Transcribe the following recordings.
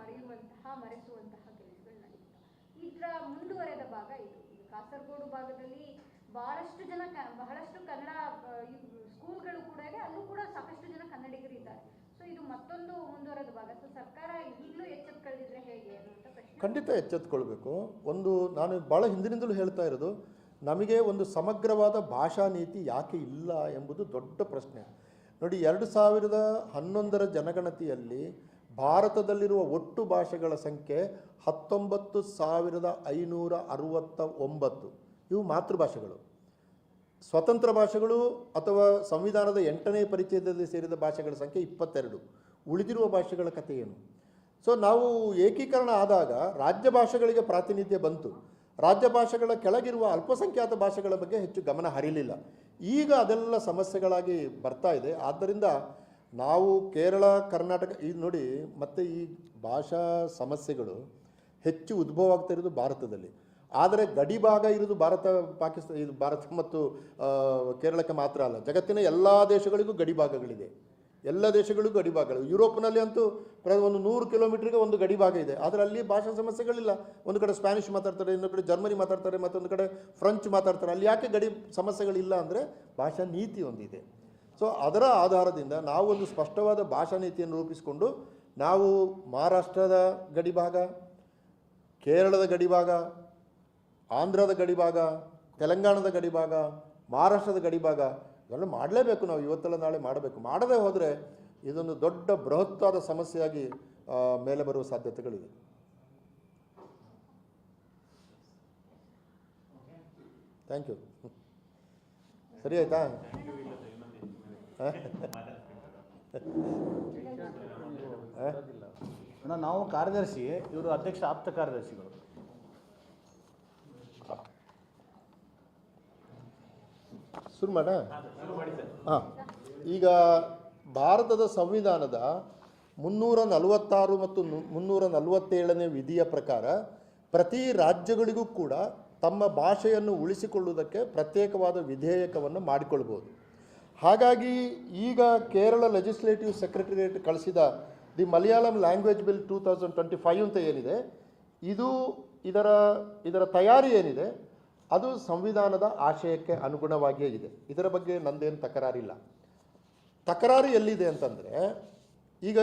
ಮರೆಯುವಂತಹ, ಮರೆಸುವಂತಹ ಕೆಲಸಗಳು ನಡೆಯುತ್ತೆ ಇದರ ಮುಂದುವರೆದ ಭಾಗ ಇದು. ಕಾಸರಗೋಡು ಭಾಗದಲ್ಲಿ ಬಹಳಷ್ಟು ಜನ ಬಹಳಷ್ಟು ಕನ್ನಡ ಸ್ಕೂಲ್ಗಳು ಕೂಡ ಇದೆ. ಅಲ್ಲೂ ಕೂಡ ಸಾಕಷ್ಟು ಜನ ಕನ್ನಡಿಗರು ಇದ್ದಾರೆ. ಸೊ ಇದು ಮತ್ತೊಂದು ಮುಂದುವರೆದ ಭಾಗ. ಸೊ ಸರ್ಕಾರ ಈಗಲೂ ಎಚ್ಚೆತ್ಕೊಳ್ಳಿದ್ರೆ ಹೇಗೆ ಅನ್ನುವಂಥ ಪ್ರಶ್ನೆ. ಖಂಡಿತ ಎಚ್ಚೆತ್ಕೊಳ್ಬೇಕು. ಒಂದು, ನಾನು ಭಾಳ ಹಿಂದಿನಿಂದಲೂ ಹೇಳ್ತಾ ಇರೋದು, ನಮಗೆ ಒಂದು ಸಮಗ್ರವಾದ ಭಾಷಾ ನೀತಿ ಯಾಕೆ ಇಲ್ಲ ಎಂಬುದು ದೊಡ್ಡ ಪ್ರಶ್ನೆ. ನೋಡಿ, ಎರಡು ಸಾವಿರದ ಹನ್ನೊಂದರ ಜನಗಣತಿಯಲ್ಲಿ ಭಾರತದಲ್ಲಿರುವ ಒಟ್ಟು ಭಾಷೆಗಳ ಸಂಖ್ಯೆ ಹತ್ತೊಂಬತ್ತು ಸಾವಿರದ ಐನೂರ ಅರುವತ್ತ ಒಂಬತ್ತು. ಇವು ಮಾತೃಭಾಷೆಗಳು. ಸ್ವತಂತ್ರ ಭಾಷೆಗಳು ಅಥವಾ ಸಂವಿಧಾನದ ಎಂಟನೇ ಪರಿಚಯದಲ್ಲಿ ಸೇರಿದ ಭಾಷೆಗಳ ಸಂಖ್ಯೆ ಇಪ್ಪತ್ತೆರಡು. ಉಳಿದಿರುವ ಭಾಷೆಗಳ ಕಥೆ ಏನು? ಸೊ, ನಾವು ಏಕೀಕರಣ ಆದಾಗ ರಾಜ್ಯ ಭಾಷೆಗಳಿಗೆ ಪ್ರಾತಿನಿಧ್ಯ ಬಂತು. ರಾಜ್ಯ ಭಾಷೆಗಳ ಕೆಳಗಿರುವ ಅಲ್ಪಸಂಖ್ಯಾತ ಭಾಷೆಗಳ ಬಗ್ಗೆ ಹೆಚ್ಚು ಗಮನ ಹರಿಲಿಲ್ಲ. ಈಗ ಅದೆಲ್ಲ ಸಮಸ್ಯೆಗಳಾಗಿ ಬರ್ತಾ ಇದೆ. ಆದ್ದರಿಂದ ನಾವು ಕೇರಳ, ಕರ್ನಾಟಕ ಇದು ನೋಡಿ ಮತ್ತು ಈ ಭಾಷಾ ಸಮಸ್ಯೆಗಳು ಹೆಚ್ಚು ಉದ್ಭವ ಆಗ್ತಾ ಇರೋದು ಭಾರತದಲ್ಲಿ. ಆದರೆ ಗಡಿ ಭಾಗ ಇರೋದು ಭಾರತ ಪಾಕಿಸ್ತಾನ ಇದು ಭಾರತ ಮತ್ತು ಕೇರಳಕ್ಕೆ ಮಾತ್ರ ಅಲ್ಲ. ಜಗತ್ತಿನ ಎಲ್ಲ ದೇಶಗಳಿಗೂ ಗಡಿ ಭಾಗಗಳಿದೆ. ಎಲ್ಲ ದೇಶಗಳಿಗೂ ಗಡಿ ಭಾಗಗಳು. ಯುರೋಪ್ನಲ್ಲಿ ಅಂತೂ ಪ್ರ- ಒಂದು ನೂರು ಕಿಲೋಮೀಟ್ರಿಗೆ ಒಂದು ಗಡಿ ಭಾಗ ಇದೆ. ಆದರೆ ಅಲ್ಲಿ ಭಾಷಾ ಸಮಸ್ಯೆಗಳಿಲ್ಲ. ಒಂದು ಕಡೆ ಸ್ಪ್ಯಾನಿಷ್ ಮಾತಾಡ್ತಾರೆ, ಇನ್ನೊಂದು ಕಡೆ ಜರ್ಮನಿ ಮಾತಾಡ್ತಾರೆ, ಮತ್ತೊಂದು ಕಡೆ ಫ್ರೆಂಚ್ ಮಾತಾಡ್ತಾರೆ. ಅಲ್ಲಿ ಯಾಕೆ ಗಡಿ ಸಮಸ್ಯೆಗಳಿಲ್ಲ ಅಂದರೆ ಭಾಷಾ ನೀತಿ ಒಂದಿದೆ. ಸೊ ಅದರ ಆಧಾರದಿಂದ ನಾವು ಒಂದು ಸ್ಪಷ್ಟವಾದ ಭಾಷಾ ನೀತಿಯನ್ನು ರೂಪಿಸಿಕೊಂಡು ನಾವು ಮಹಾರಾಷ್ಟ್ರದ ಗಡಿಭಾಗ, ಕೇರಳದ ಗಡಿಭಾಗ, ಆಂಧ್ರದ ಗಡಿಭಾಗ, ತೆಲಂಗಾಣದ ಗಡಿಭಾಗ, ಮಹಾರಾಷ್ಟ್ರದ ಗಡಿಭಾಗ ಇವೆಲ್ಲ ಮಾಡಲೇಬೇಕು ನಾವು. ಇವತ್ತೆಲ್ಲ ನಾಳೆ ಮಾಡಬೇಕು. ಮಾಡದೇ ಹೋದರೆ ಇದೊಂದು ದೊಡ್ಡ ಬೃಹತ್ತಾದ ಸಮಸ್ಯೆಯಾಗಿ ಮೇಲೆ ಬರುವ ಸಾಧ್ಯತೆಗಳಿವೆ. ಥ್ಯಾಂಕ್ ಯು ಸರಿ ಆಯಿತಾ? ನಾವು ಕಾರ್ಯದರ್ಶಿ ಇವರು ಅಧ್ಯಕ್ಷ ಆಪ್ತ ಕಾರ್ಯದರ್ಶಿಗಳು. ಶುರು ಮಾಡ. ಹಾಂ. ಈಗ ಭಾರತದ ಸಂವಿಧಾನದ ಮುನ್ನೂರ ನಲವತ್ತಾರು ಮತ್ತು ಮುನ್ನೂರ ನಲವತ್ತೇಳನೇ ವಿಧಿಯ ಪ್ರಕಾರ ಪ್ರತಿ ರಾಜ್ಯಗಳಿಗೂ ಕೂಡ ತಮ್ಮ ಭಾಷೆಯನ್ನು ಉಳಿಸಿಕೊಳ್ಳುವುದಕ್ಕೆ ಪ್ರತ್ಯೇಕವಾದ ವಿಧೇಯಕವನ್ನು ಮಾಡಿಕೊಳ್ಬೋದು ಹಾಗಾಗಿ ಈಗ ಕೇರಳ ಲೆಜಿಸ್ಲೇಟಿವ್ ಸೆಕ್ರೆಟರಿಯೇಟ್ ಕಳಿಸಿದ the Malayalam language bill two thousand twenty five ಅಂತ ಏನಿದೆ, ಇದು ಇದರ ಇದರ ತಯಾರಿ ಏನಿದೆ, ಅದು ಸಂವಿಧಾನದ ಆಶಯಕ್ಕೆ ಅನುಗುಣವಾಗಿಯೇ ಇದೆ. ಇದರ ಬಗ್ಗೆ ನಂದೇನು ತಕರಾರಿಲ್ಲ. ತಕರಾರು ಎಲ್ಲಿದೆ ಅಂತಂದರೆ, ಈಗ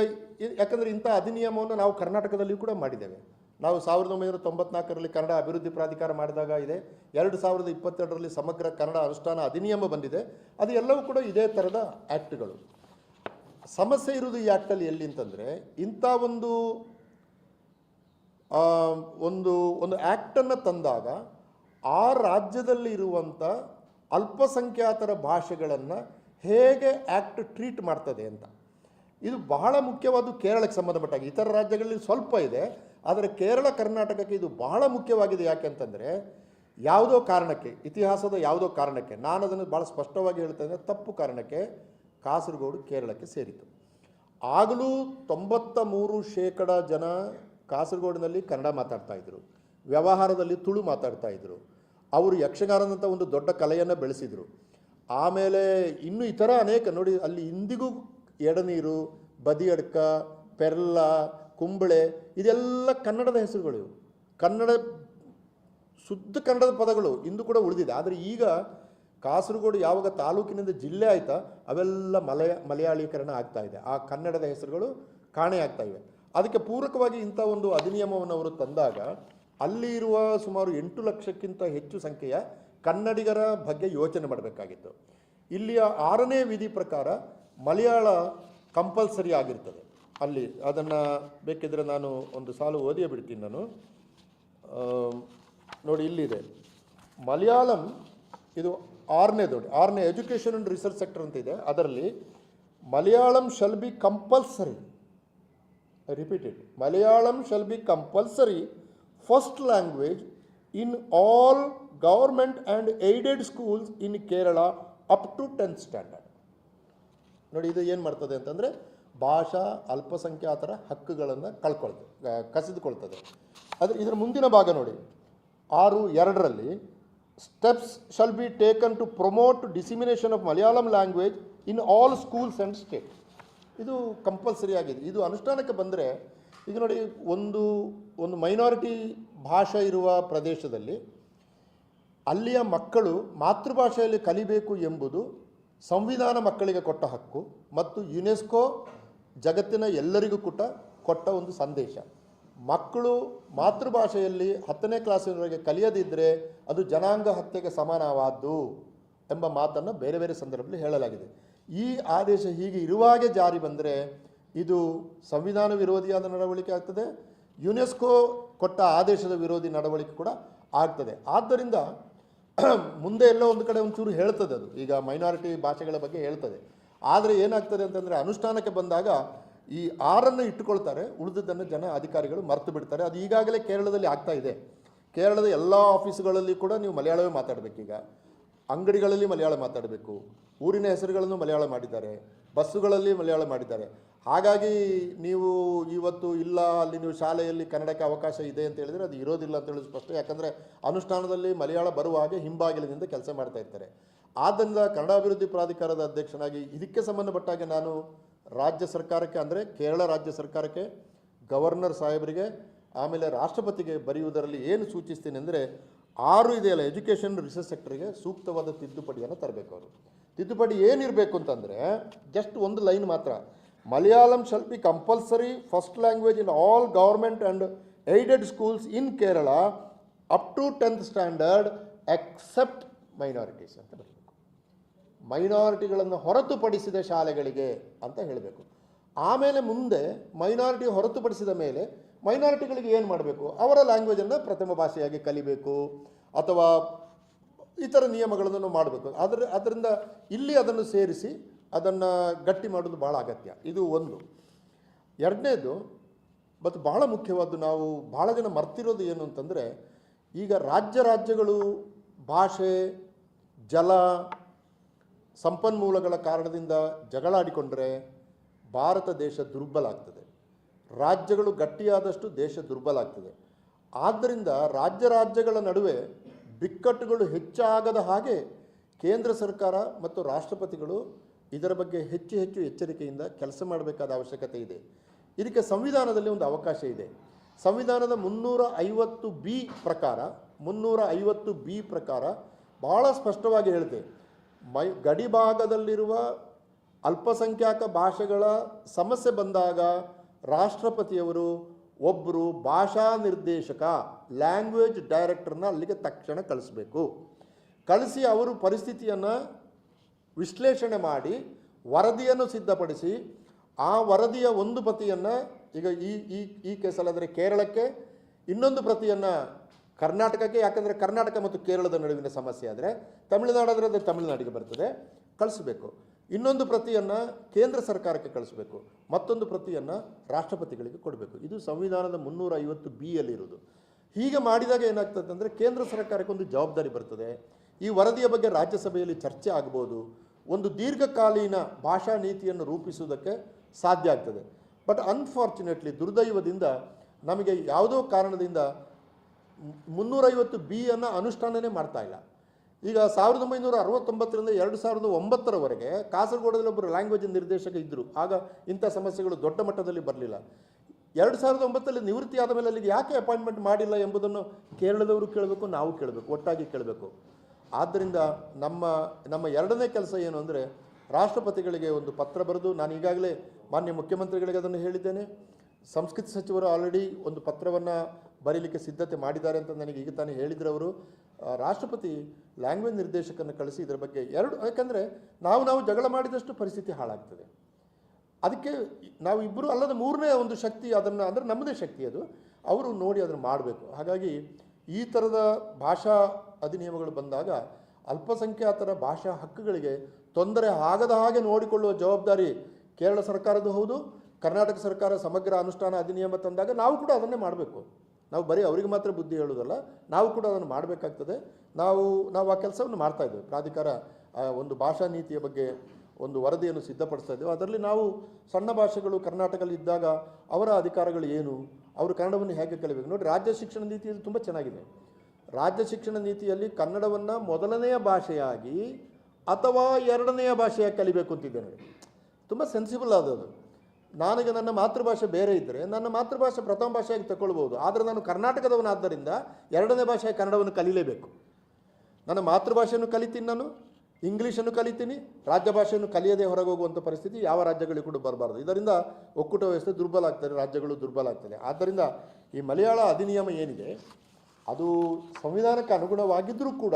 ಯಾಕಂದರೆ ಇಂಥ ಅಧಿನಿಯಮವನ್ನು ನಾವು ಕರ್ನಾಟಕದಲ್ಲಿಯೂ ಕೂಡ ಮಾಡಿದ್ದೇವೆ. ನಾವು ಸಾವಿರದ ಒಂಬೈನೂರ ತೊಂಬತ್ನಾಲ್ಕರಲ್ಲಿ ಕನ್ನಡ ಅಭಿವೃದ್ಧಿ ಪ್ರಾಧಿಕಾರ ಮಾಡಿದಾಗ ಇದೆ. ಎರಡು ಸಾವಿರದ ಇಪ್ಪತ್ತೆರಡರಲ್ಲಿ ಸಮಗ್ರ ಕನ್ನಡ ಅನುಷ್ಠಾನ ಅಧಿನಿಯಮ ಬಂದಿದೆ. ಅದು ಎಲ್ಲವೂ ಕೂಡ ಇದೇ ಥರದ ಆ್ಯಕ್ಟ್ಗಳು ಸಮಸ್ಯೆ ಇರುವುದು ಈ ಆ್ಯಕ್ಟಲ್ಲಿ ಎಲ್ಲಿ ಅಂತಂದರೆ, ಇಂಥ ಒಂದು ಒಂದು ಒಂದು ಆ್ಯಕ್ಟನ್ನು ತಂದಾಗ ಆ ರಾಜ್ಯದಲ್ಲಿ ಇರುವಂಥ ಅಲ್ಪಸಂಖ್ಯಾತರ ಭಾಷೆಗಳನ್ನು ಹೇಗೆ ಆ್ಯಕ್ಟ್ ಟ್ರೀಟ್ ಮಾಡ್ತದೆ ಅಂತ. ಇದು ಬಹಳ ಮುಖ್ಯವಾದ ಕೇರಳಕ್ಕೆ ಸಂಬಂಧಪಟ್ಟಾಗ. ಇತರ ರಾಜ್ಯಗಳಲ್ಲಿ ಸ್ವಲ್ಪ ಇದೆ, ಆದರೆ ಕೇರಳ, ಕರ್ನಾಟಕಕ್ಕೆ ಇದು ಬಹಳ ಮುಖ್ಯವಾಗಿದೆ. ಯಾಕೆ ಅಂತಂದರೆ, ಯಾವುದೋ ಕಾರಣಕ್ಕೆ, ಇತಿಹಾಸದ ಯಾವುದೋ ಕಾರಣಕ್ಕೆ, ನಾನು ಅದನ್ನು ಭಾಳ ಸ್ಪಷ್ಟವಾಗಿ ಹೇಳ್ತೇನೆ ತಪ್ಪು ಕಾರಣಕ್ಕೆ ಕಾಸರಗೋಡು ಕೇರಳಕ್ಕೆ ಸೇರಿತು. ಆಗಲೂ ತೊಂಬತ್ತ ಮೂರು ಶೇಕಡ ಜನ ಕಾಸರಗೋಡಿನಲ್ಲಿ ಕನ್ನಡ ಮಾತಾಡ್ತಾ ಇದ್ದರು ವ್ಯವಹಾರದಲ್ಲಿ ತುಳು ಮಾತಾಡ್ತಾ ಇದ್ದರು ಅವರು ಯಕ್ಷಗಾನದಂಥ ಒಂದು ದೊಡ್ಡ ಕಲೆಯನ್ನು ಬೆಳೆಸಿದರು. ಆಮೇಲೆ ಇನ್ನು ಇತರ ಅನೇಕ, ನೋಡಿ, ಅಲ್ಲಿ ಇಂದಿಗೂ ಎಡನೀರು, ಬದಿಯಡ್ಕ, ಪೆರ್ಲ, ಕುಂಬಳೆ, ಇದೆಲ್ಲ ಕನ್ನಡದ ಹೆಸರುಗಳು. ಕನ್ನಡ, ಶುದ್ಧ ಕನ್ನಡದ ಪದಗಳು ಇಂದು ಕೂಡ ಉಳಿದಿದೆ. ಆದರೆ ಈಗ ಕಾಸರಗೋಡು ಯಾವಾಗ ತಾಲೂಕಿನಿಂದ ಜಿಲ್ಲೆ ಆಯ್ತಾ, ಅವೆಲ್ಲ ಮಲಯ, ಮಲಯಾಳೀಕರಣ ಆಗ್ತಾ ಇದೆ. ಆ ಕನ್ನಡದ ಹೆಸರುಗಳು ಕಾಣೆ ಇವೆ. ಅದಕ್ಕೆ ಪೂರಕವಾಗಿ ಇಂಥ ಒಂದು ಅಧಿನಿಯಮವನ್ನು ಅವರು ತಂದಾಗ ಅಲ್ಲಿ ಇರುವ ಸುಮಾರು ಎಂಟು ಲಕ್ಷಕ್ಕಿಂತ ಹೆಚ್ಚು ಸಂಖ್ಯೆಯ ಕನ್ನಡಿಗರ ಬಗ್ಗೆ ಯೋಚನೆ ಮಾಡಬೇಕಾಗಿತ್ತು. ಇಲ್ಲಿಯ ಆರನೇ ವಿಧಿ ಪ್ರಕಾರ ಮಲಯಾಳ ಕಂಪಲ್ಸರಿ ಆಗಿರ್ತದೆ. ಅಲ್ಲಿ ಅದನ್ನು ಬೇಕಿದ್ರೆ ನಾನು ಒಂದು ಸಾಲು ಓದಿಯೇ ಬಿಡ್ತೀನಿ ನಾನು. ನೋಡಿ ಇಲ್ಲಿದೆ. ಮಲಯಾಳಂ ಇದು ಆರನೇ ದೊಡ್ಡ, ಆರನೇ ಎಜುಕೇಷನ್ ಆ್ಯಂಡ್ ರಿಸರ್ಚ್ ಸೆಕ್ಟರ್ ಅಂತ ಇದೆ. ಅದರಲ್ಲಿ Malayalam shall be compulsory repeated Malayalam shall be compulsory first language in all government and aided schools in Kerala up to tenth standard ನೋಡಿ, ಇದು ಏನು ಮಾಡ್ತದೆ ಅಂತಂದರೆ ಭಾಷಾ ಅಲ್ಪಸಂಖ್ಯಾತರ ಹಕ್ಕುಗಳನ್ನು ಕಳ್ಕೊಳ್ತದೆ ಕಸಿದುಕೊಳ್ತದೆ. ಅದು ಇದರ ಮುಂದಿನ ಭಾಗ ನೋಡಿ, ಆರು, ಎರಡರಲ್ಲಿ steps shall be taken to promote dissemination of Malayalam language in all schools and state ಇದು ಕಂಪಲ್ಸರಿ ಆಗಿದೆ. ಇದು ಅನುಷ್ಠಾನಕ್ಕೆ ಬಂದರೆ, ಈಗ ನೋಡಿ, ಒಂದು ಒಂದು ಮೈನಾರಿಟಿ ಭಾಷೆ ಇರುವ ಪ್ರದೇಶದಲ್ಲಿ ಅಲ್ಲಿಯ ಮಕ್ಕಳು ಮಾತೃಭಾಷೆಯಲ್ಲಿ ಕಲಿಬೇಕು ಎಂಬುದು ಸಂವಿಧಾನ ಮಕ್ಕಳಿಗೆ ಕೊಟ್ಟ ಹಕ್ಕು ಮತ್ತು ಯುನೆಸ್ಕೋ ಜಗತ್ತಿನ ಎಲ್ಲರಿಗೂ ಕೂಡ ಕೊಟ್ಟ ಒಂದು ಸಂದೇಶ. ಮಕ್ಕಳು ಮಾತೃಭಾಷೆಯಲ್ಲಿ ಹತ್ತನೇ ಕ್ಲಾಸಿನವರೆಗೆ ಕಲಿಯದಿದ್ದರೆ ಅದು ಜನಾಂಗ ಹತ್ಯೆಗೆ ಸಮಾನವಾದ್ದು ಎಂಬ ಮಾತನ್ನು ಬೇರೆ ಬೇರೆ ಸಂದರ್ಭದಲ್ಲಿ ಹೇಳಲಾಗಿದೆ. ಈ ಆದೇಶ ಹೀಗೆ ಇರುವಾಗೆ ಜಾರಿ ಬಂದರೆ ಇದು ಸಂವಿಧಾನ ವಿರೋಧಿಯಾದ ನಡವಳಿಕೆ ಆಗ್ತದೆ, ಯುನೆಸ್ಕೋ ಕೊಟ್ಟ ಆದೇಶದ ವಿರೋಧಿ ನಡವಳಿಕೆ ಕೂಡ ಆಗ್ತದೆ. ಆದ್ದರಿಂದ ಮುಂದೆ ಎಲ್ಲೋ ಒಂದು ಕಡೆ ಒಂಚೂರು ಹೇಳ್ತದೆ ಅದು. ಈಗ ಮೈನಾರಿಟಿ ಭಾಷೆಗಳ ಬಗ್ಗೆ ಹೇಳ್ತದೆ. ಆದರೆ ಏನಾಗ್ತದೆ ಅಂತಂದರೆ ಅನುಷ್ಠಾನಕ್ಕೆ ಬಂದಾಗ ಈ ಆರನ್ನು ಇಟ್ಟುಕೊಳ್ತಾರೆ. ಉಳಿದದ್ದನ್ನು ಜನ ಅಧಿಕಾರಿಗಳು ಮರೆತು ಬಿಡ್ತಾರೆ. ಅದು ಈಗಾಗಲೇ ಕೇರಳದಲ್ಲಿ ಆಗ್ತಾ ಇದೆ. ಕೇರಳದ ಎಲ್ಲ ಆಫೀಸುಗಳಲ್ಲಿ ಕೂಡ ನೀವು ಮಲಯಾಳವೇ ಮಾತಾಡಬೇಕೀಗ. ಅಂಗಡಿಗಳಲ್ಲಿ ಮಲಯಾಳ ಮಾತಾಡಬೇಕು. ಊರಿನ ಹೆಸರುಗಳನ್ನು ಮಲಯಾಳ ಮಾಡಿದ್ದಾರೆ. ಬಸ್ಸುಗಳಲ್ಲಿ ಮಲಯಾಳ ಮಾಡಿದ್ದಾರೆ. ಹಾಗಾಗಿ ನೀವು ಇವತ್ತು ಇಲ್ಲ, ಅಲ್ಲಿ ನೀವು ಶಾಲೆಯಲ್ಲಿ ಕನ್ನಡಕ್ಕೆ ಅವಕಾಶ ಇದೆ ಅಂತ ಹೇಳಿದರೆ ಅದು ಇರೋದಿಲ್ಲ ಅಂತ ಹೇಳೋದು ಸ್ಪಷ್ಟ. ಯಾಕಂದರೆ ಅನುಷ್ಠಾನದಲ್ಲಿ ಮಲಯಾಳ ಬರುವ ಹಾಗೆ ಹಿಂಬಾಗಿಲಿನಿಂದ ಕೆಲಸ ಮಾಡ್ತಾ ಇರ್ತಾರೆ. ಆದ್ದರಿಂದ ಕನ್ನಡ ಅಭಿವೃದ್ಧಿ ಪ್ರಾಧಿಕಾರದ ಅಧ್ಯಕ್ಷನಾಗಿ ಇದಕ್ಕೆ ಸಂಬಂಧಪಟ್ಟಾಗೆ ನಾನು ರಾಜ್ಯ ಸರ್ಕಾರಕ್ಕೆ ಅಂದರೆ ಕೇರಳ ರಾಜ್ಯ ಸರ್ಕಾರಕ್ಕೆ, ಗವರ್ನರ್ ಸಾಹೇಬರಿಗೆ, ಆಮೇಲೆ ರಾಷ್ಟ್ರಪತಿಗೆ ಬರೆಯುವುದರಲ್ಲಿ ಏನು ಸೂಚಿಸ್ತೀನಿ ಅಂದರೆ ಆರು ಇದೆಯಲ್ಲ ಎಜುಕೇಷನ್ ರಿಸರ್ಚ್ ಸೆಕ್ಟರ್ಗೆ ಸೂಕ್ತವಾದ ತಿದ್ದುಪಡಿಯನ್ನು ತರಬೇಕು ಅವರು. ತಿದ್ದುಪಡಿ ಏನಿರಬೇಕು ಅಂತಂದರೆ ಜಸ್ಟ್ ಒಂದು ಲೈನ್ ಮಾತ್ರ. Malayalam shall be compulsory first language in all government and aided schools in Kerala up to tenth standard except minorities ಅಂತ ಬರಬೇಕು. ಮೈನಾರಿಟಿಗಳನ್ನು ಹೊರತುಪಡಿಸಿದ ಶಾಲೆಗಳಿಗೆ ಅಂತ ಹೇಳಬೇಕು. ಆಮೇಲೆ ಮುಂದೆ ಮೈನಾರಿಟಿ ಹೊರತುಪಡಿಸಿದ ಮೇಲೆ ಮೈನಾರಿಟಿಗಳಿಗೆ ಏನು ಮಾಡಬೇಕು? ಅವರ ಲ್ಯಾಂಗ್ವೇಜನ್ನು ಪ್ರಥಮ ಭಾಷೆಯಾಗಿ ಕಲಿಬೇಕು ಅಥವಾ ಇತರ ನಿಯಮಗಳನ್ನು ಮಾಡಬೇಕು. ಅದರ ಅದರಿಂದ ಇಲ್ಲಿ ಅದನ್ನು ಸೇರಿಸಿ ಅದನ್ನು ಗಟ್ಟಿ ಮಾಡೋದು ಭಾಳ ಅಗತ್ಯ. ಇದು ಒಂದು. ಎರಡನೇದು, ಮತ್ತು ಬಹಳ ಮುಖ್ಯವಾದ್ದು ನಾವು ಭಾಳ ಜನ ಮರ್ತಿರೋದು ಏನು ಅಂತಂದರೆ, ಈಗ ರಾಜ್ಯ ರಾಜ್ಯಗಳು ಭಾಷೆ, ಜಲ, ಸಂಪನ್ಮೂಲಗಳ ಕಾರಣದಿಂದ ಜಗಳಾಡಿಕೊಂಡ್ರೆ ಭಾರತ ದೇಶ ದುರ್ಬಲ ಆಗ್ತದೆ. ರಾಜ್ಯಗಳು ಗಟ್ಟಿಯಾದಷ್ಟು ದೇಶ ದುರ್ಬಲ ಆಗ್ತದೆ. ಆದ್ದರಿಂದ ರಾಜ್ಯ ರಾಜ್ಯಗಳ ನಡುವೆ ಬಿಕ್ಕಟ್ಟುಗಳು ಹೆಚ್ಚಾಗದ ಹಾಗೆ ಕೇಂದ್ರ ಸರ್ಕಾರ ಮತ್ತು ರಾಷ್ಟ್ರಪತಿಗಳು ಇದರ ಬಗ್ಗೆ ಹೆಚ್ಚು ಹೆಚ್ಚು ಎಚ್ಚರಿಕೆಯಿಂದ ಕೆಲಸ ಮಾಡಬೇಕಾದ ಅವಶ್ಯಕತೆ ಇದೆ. ಇದಕ್ಕೆ ಸಂವಿಧಾನದಲ್ಲಿ ಒಂದು ಅವಕಾಶ ಇದೆ. ಸಂವಿಧಾನದ ಮುನ್ನೂರ ಐವತ್ತು ಬಿ ಪ್ರಕಾರ ಮುನ್ನೂರ ಐವತ್ತು ಬಿ ಪ್ರಕಾರ ಬಹಳ ಸ್ಪಷ್ಟವಾಗಿ ಹೇಳಿದೆ ಮೈ ಗಡಿಭಾಗದಲ್ಲಿರುವ ಅಲ್ಪಸಂಖ್ಯಾತ ಭಾಷೆಗಳ ಸಮಸ್ಯೆ ಬಂದಾಗ ರಾಷ್ಟ್ರಪತಿಯವರು ಒಬ್ಬರು ಭಾಷಾ ನಿರ್ದೇಶಕ, ಲ್ಯಾಂಗ್ವೇಜ್ ಡೈರೆಕ್ಟರ್ನ ಅಲ್ಲಿಗೆ ತಕ್ಷಣ ಕಳಿಸ್ಬೇಕು. ಕಳಿಸಿ ಅವರು ಪರಿಸ್ಥಿತಿಯನ್ನು ವಿಶ್ಲೇಷಣೆ ಮಾಡಿ ವರದಿಯನ್ನು ಸಿದ್ಧಪಡಿಸಿ ಆ ವರದಿಯ ಒಂದು ಪ್ರತಿಯನ್ನು ಈಗ ಈ ಈ ಈ ಕೇಸಲ್ಲಾದರೆ ಕೇರಳಕ್ಕೆ ಇನ್ನೊಂದು ಪ್ರತಿಯನ್ನು ಕರ್ನಾಟಕಕ್ಕೆ, ಯಾಕಂದರೆ ಕರ್ನಾಟಕ ಮತ್ತು ಕೇರಳದ ನಡುವಿನ ಸಮಸ್ಯೆ ಆದರೆ ತಮಿಳುನಾಡಾದರೆ ಅದು ತಮಿಳುನಾಡಿಗೆ ಬರ್ತದೆ, ಕಳಿಸಬೇಕು. ಇನ್ನೊಂದು ಪ್ರತಿಯನ್ನು ಕೇಂದ್ರ ಸರ್ಕಾರಕ್ಕೆ ಕಳಿಸಬೇಕು, ಮತ್ತೊಂದು ಪ್ರತಿಯನ್ನು ರಾಷ್ಟ್ರಪತಿಗಳಿಗೆ ಕೊಡಬೇಕು. ಇದು ಸಂವಿಧಾನದ ಮುನ್ನೂರ ಐವತ್ತು ಬಿ ಯಲ್ಲಿರುವುದು ಹೀಗೆ ಮಾಡಿದಾಗ ಏನಾಗ್ತದೆ ಅಂದರೆ ಕೇಂದ್ರ ಸರ್ಕಾರಕ್ಕೆ ಒಂದು ಜವಾಬ್ದಾರಿ ಬರ್ತದೆ. ಈ ವರದಿಯ ಬಗ್ಗೆ ರಾಜ್ಯಸಭೆಯಲ್ಲಿ ಚರ್ಚೆ ಆಗ್ಬೋದು ಒಂದು ದೀರ್ಘಕಾಲೀನ ಭಾಷಾ ನೀತಿಯನ್ನು ರೂಪಿಸುವುದಕ್ಕೆ ಸಾಧ್ಯ ಆಗ್ತದೆ. ಬಟ್ ಅನ್ಫಾರ್ಚುನೇಟ್ಲಿ ದುರ್ದೈವದಿಂದ ನಮಗೆ ಯಾವುದೋ ಕಾರಣದಿಂದ ಮುನ್ನೂರೈವತ್ತು ಬಿ ಅನ್ನು ಅನುಷ್ಠಾನನೇ ಮಾಡ್ತಾ ಇಲ್ಲ. ಈಗ ಸಾವಿರದ ಒಂಬೈನೂರ ಅರವತ್ತೊಂಬತ್ತರಿಂದ ಎರಡು ಸಾವಿರದ ಒಂಬತ್ತರವರೆಗೆ ಕಾಸರಗೋಡದಲ್ಲಿ ಒಬ್ಬರು ಲ್ಯಾಂಗ್ವೇಜ್ ನಿರ್ದೇಶಕ ಇದ್ದರು ಆಗ ಇಂಥ ಸಮಸ್ಯೆಗಳು ದೊಡ್ಡ ಮಟ್ಟದಲ್ಲಿ ಬರಲಿಲ್ಲ. ಎರಡು ಸಾವಿರದ ಒಂಬತ್ತರಲ್ಲಿ ನಿವೃತ್ತಿ ಆದ ಮೇಲೆ ಅಲ್ಲಿಗೆ ಯಾಕೆ ಅಪಾಯಿಂಟ್ಮೆಂಟ್ ಮಾಡಿಲ್ಲ ಎಂಬುದನ್ನು ಕೇರಳದವರು ಕೇಳಬೇಕು, ನಾವು ಕೇಳಬೇಕು, ಒಟ್ಟಾಗಿ ಕೇಳಬೇಕು. ಆದ್ದರಿಂದ ನಮ್ಮ ನಮ್ಮ ಎರಡನೇ ಕೆಲಸ ಏನು ಅಂದರೆ ರಾಷ್ಟ್ರಪತಿಗಳಿಗೆ ಒಂದು ಪತ್ರ ಬರೆದು ನಾನು ಈಗಾಗಲೇ ಮಾನ್ಯ ಮುಖ್ಯಮಂತ್ರಿಗಳಿಗೆ ಅದನ್ನು ಹೇಳಿದ್ದೇನೆ. ಸಂಸ್ಕೃತಿ ಸಚಿವರು ಆಲ್ರೆಡಿ ಒಂದು ಪತ್ರವನ್ನು ಬರೀಲಿಕ್ಕೆ ಸಿದ್ಧತೆ ಮಾಡಿದ್ದಾರೆ ಅಂತ ನನಗೆ ಈಗ ತಾನೇ ಹೇಳಿದ್ರು ಅವರು. ರಾಷ್ಟ್ರಪತಿ ಲ್ಯಾಂಗ್ವೇಜ್ ನಿರ್ದೇಶಕನ್ನು ಕಳಿಸಿ ಇದರ ಬಗ್ಗೆ ಎರಡು, ಯಾಕಂದರೆ ನಾವು ನಾವು ಜಗಳ ಮಾಡಿದಷ್ಟು ಪರಿಸ್ಥಿತಿ ಹಾಳಾಗ್ತದೆ. ಅದಕ್ಕೆ ನಾವು ಇಬ್ಬರು ಅಲ್ಲದ ಮೂರನೇ ಒಂದು ಶಕ್ತಿ ಅದನ್ನು, ಅಂದರೆ ನಮ್ಮದೇ ಶಕ್ತಿ ಅದು. ಅವರು ನೋಡಿ ಅದನ್ನು ಮಾಡಬೇಕು. ಹಾಗಾಗಿ ಈ ಥರದ ಭಾಷಾ ಅಧಿನಿಯಮಗಳು ಬಂದಾಗ ಅಲ್ಪಸಂಖ್ಯಾತರ ಭಾಷಾ ಹಕ್ಕುಗಳಿಗೆ ತೊಂದರೆ ಆಗದ ಹಾಗೆ ನೋಡಿಕೊಳ್ಳುವ ಜವಾಬ್ದಾರಿ ಕೇರಳ ಸರ್ಕಾರದ್ದು ಹೌದು, ಕರ್ನಾಟಕ ಸರ್ಕಾರ ಸಮಗ್ರ ಅನುಷ್ಠಾನ ಅಧಿನಿಯಮ ತಂದಾಗ ನಾವು ಕೂಡ ಅದನ್ನೇ ಮಾಡಬೇಕು. ನಾವು ಬರೀ ಅವರಿಗೆ ಮಾತ್ರ ಬುದ್ಧಿ ಹೇಳೋದಲ್ಲ ನಾವು ಕೂಡ ಅದನ್ನು ಮಾಡಬೇಕಾಗ್ತದೆ. ನಾವು ನಾವು ಆ ಕೆಲಸವನ್ನು ಮಾಡ್ತಾ ಇದ್ದೇವೆ. ಪ್ರಾಧಿಕಾರ ಒಂದು ಭಾಷಾ ನೀತಿಯ ಬಗ್ಗೆ ಒಂದು ವರದಿಯನ್ನು ಸಿದ್ಧಪಡಿಸ್ತಾ ಇದ್ದೇವೆ. ಅದರಲ್ಲಿ ನಾವು ಸಣ್ಣ ಭಾಷೆಗಳು ಕರ್ನಾಟಕದಲ್ಲಿ ಇದ್ದಾಗ ಅವರ ಅಧಿಕಾರಗಳು ಏನು, ಅವರು ಕನ್ನಡವನ್ನು ಹೇಗೆ ಕಲಿಬೇಕು? ನೋಡಿ, ರಾಜ್ಯ ಶಿಕ್ಷಣ ನೀತಿಯಲ್ಲಿ ತುಂಬ ಚೆನ್ನಾಗಿದೆ. ರಾಜ್ಯ ಶಿಕ್ಷಣ ನೀತಿಯಲ್ಲಿ ಕನ್ನಡವನ್ನು ಮೊದಲನೆಯ ಭಾಷೆಯಾಗಿ ಅಥವಾ ಎರಡನೆಯ ಭಾಷೆಯಾಗಿ ಕಲಿಬೇಕು ಅಂತಿದ್ದೇನೆ. ತುಂಬ ಸೆನ್ಸಿಬಲ್ ಆದದು ನನಗೆ ನನ್ನ ಮಾತೃಭಾಷೆ ಬೇರೆ ಇದ್ದರೆ ನನ್ನ ಮಾತೃಭಾಷೆ ಪ್ರಥಮ ಭಾಷೆಯಾಗಿ ತಗೊಳ್ಬೋದು ಆದರೆ ನಾನು ಕರ್ನಾಟಕದವನಾದ್ದರಿಂದ ಎರಡನೇ ಭಾಷೆಯ ಕನ್ನಡವನ್ನು ಕಲೀಲೇಬೇಕು. ನನ್ನ ಮಾತೃಭಾಷೆಯನ್ನು ಕಲಿತೀನಿ ನಾನು, ಇಂಗ್ಲೀಷನ್ನು ಕಲಿತೀನಿ, ರಾಜ್ಯ ಭಾಷೆಯನ್ನು ಕಲಿಯದೆ ಹೊರಗೆ ಹೋಗುವಂಥ ಪರಿಸ್ಥಿತಿ ಯಾವ ರಾಜ್ಯಗಳಿಗೂ ಕೂಡ ಬರಬಾರ್ದು. ಇದರಿಂದ ಒಕ್ಕೂಟ ವ್ಯವಸ್ಥೆ ದುರ್ಬಲ ಆಗ್ತದೆ, ರಾಜ್ಯಗಳು ದುರ್ಬಲ ಆಗ್ತದೆ. ಆದ್ದರಿಂದ ಈ ಮಲಯಾಳ ಅಧಿನಿಯಮ ಏನಿದೆ ಅದು ಸಂವಿಧಾನಕ್ಕೆ ಅನುಗುಣವಾಗಿದ್ದರೂ ಕೂಡ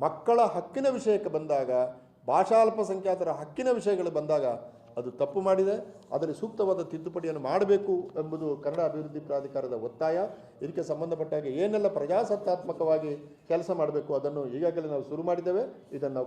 ಮಕ್ಕಳ ಹಕ್ಕಿನ ವಿಷಯಕ್ಕೆ ಬಂದಾಗ ಭಾಷಾ ಅಲ್ಪಸಂಖ್ಯಾತರ ಹಕ್ಕಿನ ವಿಷಯಗಳು ಬಂದಾಗ ಅದು ತಪ್ಪು ಮಾಡಿದೆ. ಅದರಲ್ಲಿ ಸೂಕ್ತವಾದ ತಿದ್ದುಪಡಿಯನ್ನು ಮಾಡಬೇಕು ಎಂಬುದು ಕನ್ನಡ ಅಭಿವೃದ್ಧಿ ಪ್ರಾಧಿಕಾರದ ಒತ್ತಾಯ. ಇದಕ್ಕೆ ಸಂಬಂಧಪಟ್ಟಾಗ ಏನೆಲ್ಲ ಪ್ರಜಾಸತ್ತಾತ್ಮಕವಾಗಿ ಕೆಲಸ ಮಾಡಬೇಕು ಅದನ್ನು ಈಗಾಗಲೇ ನಾವು ಶುರು ಮಾಡಿದ್ದೇವೆ. ಇದನ್ನು ನಾವು